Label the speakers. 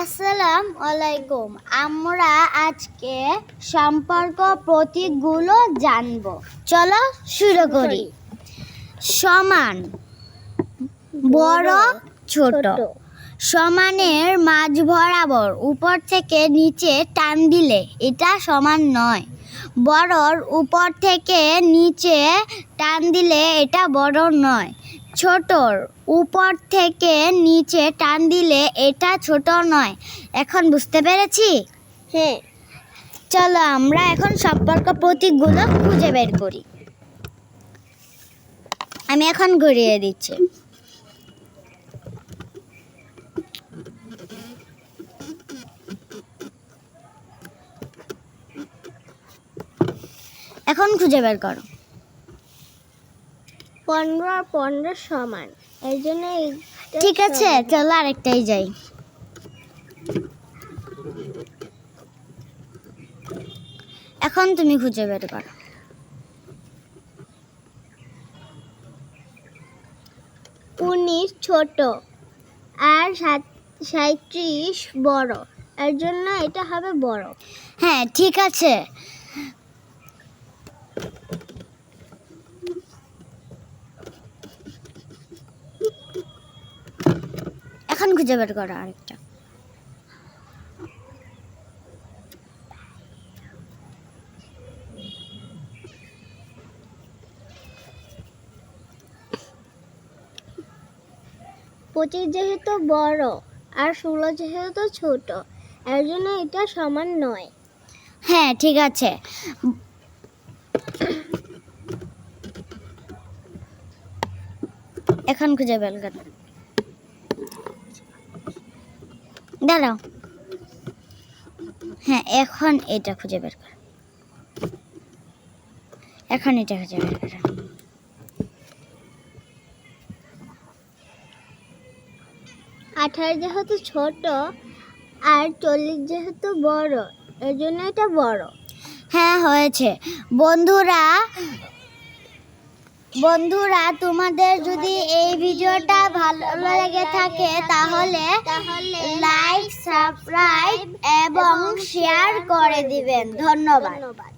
Speaker 1: আসসালাম আলাইকুম আমরা আজকে সম্পর্ক প্রতীকগুলো জানব। চলো শুরু করি। সমান, বড়, ছোট। সমানের মাঝ বরাবর, উপর থেকে নিচে টান দিলে এটা সমান নয়। বড়র উপর থেকে নিচে টান দিলে এটা বড় নয়। ছোটর উপর থেকে নিচে টান দিলে এটা ছোট নয়। এখন বুঝতে পেরেছি?
Speaker 2: হ্যাঁ।
Speaker 1: চলো আমরা এখন সম্পর্ক প্রতীকগুলো খুঁজে বের করি। আমি এখন ঘুরিয়ে দিচ্ছি। এখন খুঁজে বের করো।
Speaker 2: পনেরো আর পনেরো সমান। এই জন্য
Speaker 1: ঠিক আছে চলো আরেকটাই যাই। এখন তুমি খুঁজে বের করো।
Speaker 2: উনিশ ছোট আর সাত সাঁত্রিশ বড়। এর জন্য এটা হবে বড়।
Speaker 1: হ্যাঁ ঠিক আছে। এখন খুঁজে বের করো আরেকটা।
Speaker 2: পঁচিশ যেহেতু বড় আর ষোলো যেহেতু ছোট এর জন্য এটা সমান নয়।
Speaker 1: হ্যাঁ ঠিক আছে। এখন খুঁজে বের করো দাঁড়াও। হ্যাঁ এখন এটা খুঁজে বের করো। এখন এটা খুঁজে বের করো।
Speaker 2: আঠারো যেহেতু ছোট আর চল্লিশ যেহেতু বড় এর জন্য এটা বড়।
Speaker 1: হ্যাঁ হয়েছে। বন্ধুরা বন্ধুরা তোমাদের যদি এই ভিডিওটা ভালো লেগে থাকে তাহলে
Speaker 2: তাহলে
Speaker 1: লাইক সাবস্ক্রাইব এবং শেয়ার করে দিবেন। ধন্যবাদ।
Speaker 2: ধন্যবাদ।